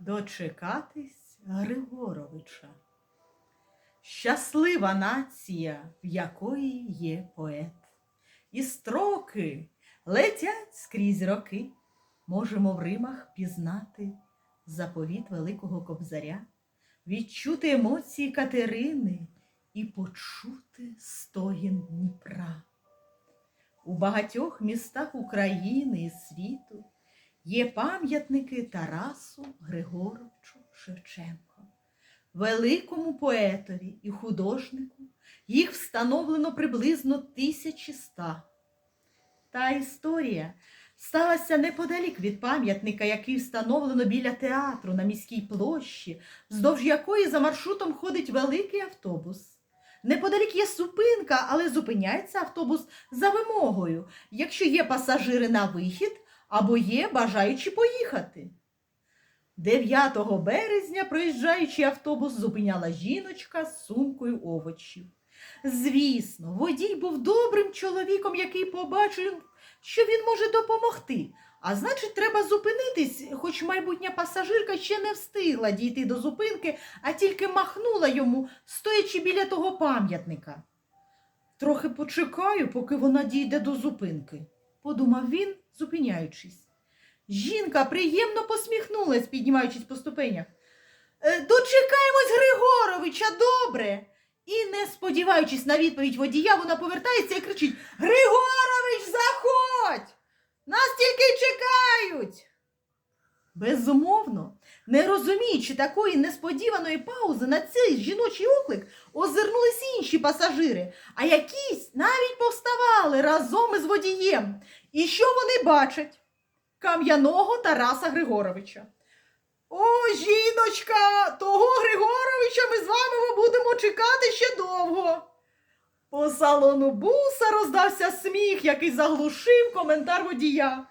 дочекатись Григоровича. Щаслива нація, в якої є поет. І строки летять скрізь роки. Можемо в Римах пізнати заповіт Великого Кобзаря, відчути емоції Катерини і почути стогін Дніпра. У багатьох містах України і світу є пам'ятники Тарасу Григоровичу Шевченко, великому поетові і художнику. Їх встановлено приблизно 1100. Та історія сталася неподалік від пам'ятника, який встановлено біля театру на міській площі, вздовж якої за маршрутом ходить великий автобус. Неподалік є зупинка, але зупиняється автобус за вимогою, якщо є пасажири на вихід або є бажаючі поїхати. 9 березня, проїжджаючи автобус, зупиняла жіночка з сумкою овочів. Звісно, водій був добрим чоловіком, який побачив, що він може допомогти. А значить, треба зупинитись, хоч майбутня пасажирка ще не встигла дійти до зупинки, а тільки махнула йому, стоячи біля того пам'ятника. Трохи почекаю, поки вона дійде до зупинки, подумав він, зупиняючись. Жінка приємно посміхнулась, піднімаючись по ступенях. «Е, Дочекаємось Григоровича, добре. І, не сподіваючись на відповідь водія, вона повертається і кричить Григорович, заходь! Нас тільки чекають. Безумовно, не розуміючи такої несподіваної паузи на цей жіночий оклик, озирнулись інші пасажири, а якісь навіть повставали разом із водієм. І що вони бачать? Кам'яного Тараса Григоровича. О, жіночка, того Григоровича ми з вами будемо чекати ще довго. По салону буса роздався сміх, який заглушив коментар водія.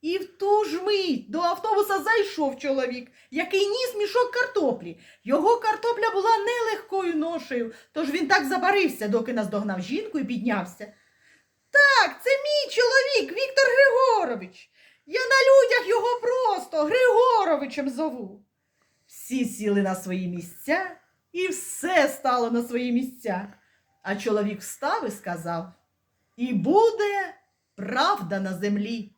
І в ту ж мить до автобуса зайшов чоловік, який ніс мішок картоплі. Його картопля була нелегкою ношею, тож він так забарився, доки наздогнав жінку і піднявся. Так, це мій чоловік, Віктор Григорович. Я на людях його просто Григоровичем зову. Всі сіли на свої місця, і все стало на свої місця. А чоловік встав і сказав: І буде правда на землі,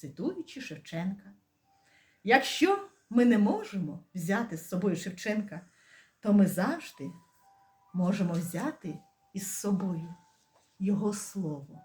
цитуючи Шевченка. Якщо ми не можемо взяти з собою Шевченка, то ми завжди можемо взяти із собою його слово.